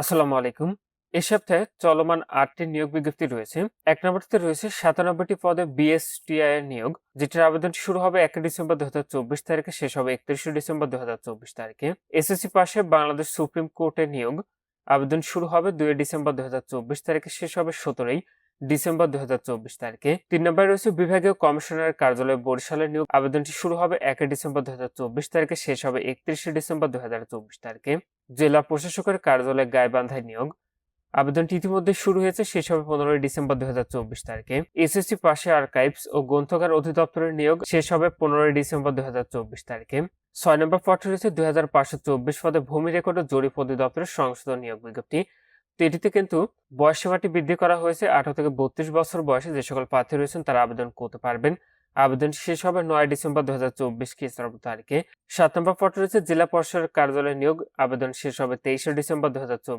আসসালামু আলাইকুম। এ সপ্তাহে চলমান আটটি নিয়োগ বিজ্ঞপ্তি রয়েছে। এক নম্বরটিতে রয়েছে সাতানব্বইটি পদে বিএসটিআই এর নিয়োগ, যেটির আবেদন শুরু হবে এক ডিসেম্বর দু হাজার চব্বিশ তারিখে, শেষ হবে একত্রিশে ডিসেম্বর দু হাজার চব্বিশ তারিখে। এসএসসি পাশে বাংলাদেশ সুপ্রিম কোর্টে নিয়োগ, আবেদন শুরু হবে দুই ডিসেম্বর দু হাজার চব্বিশ তারিখে, শেষ হবে সতেরোই ডিসেম্বর দু হাজার চব্বিশ তারিখে। তিন নম্বরে রয়েছে বিভাগীয় কমিশনারের কার্যালয় বরিশালের নিয়োগ, আবেদনটি শুরু হবে এক ডিসেম্বর দু হাজার চব্বিশ তারিখে, শেষ হবে একত্রিশে ডিসেম্বর দু হাজার চব্বিশ তারিখে। জেলা প্রশাসকের কার্যালয়ে গাইবান্ধায় নিয়োগ। আবেদনটি ইতিমধ্যে শুরু হয়েছে শেষ হবে পনেরোই ডিসেম্বর দুই হাজার চব্বিশ তারিখে। এসএসসি পাশে আর্কাইভস ও গ্রন্থকার অধিদপ্তরের নিয়োগ শেষ হবে পনেরোই ডিসেম্বর দুই হাজার চব্বিশ তারিখে। ছয় নম্বর পদটি রয়েছে দুই হাজার পাঁচশো চব্বিশ পদে ভূমি রেকর্ড ও জরিপ অধিদপ্তরের সংশোধন নিয়োগ বিজ্ঞপ্তি। তো এটিতে কিন্তু বয়স সীমাটি বৃদ্ধি করা হয়েছে। আঠারো থেকে বত্রিশ বছর বয়সে যে সকল প্রার্থী রয়েছেন তারা আবেদন করতে পারবেন। আবেদন শেষ হবে নয় ডিসেম্বর দু হাজার চব্বিশ খ্রিস্টাব্দ তারিখে। সাত নম্বর পদটি রয়েছে জেলা পরিষদের কার্যালয় নিয়োগ। আবেদন শেষ হবে তেইশে ডিসেম্বর দু হাজার চব্বিশ।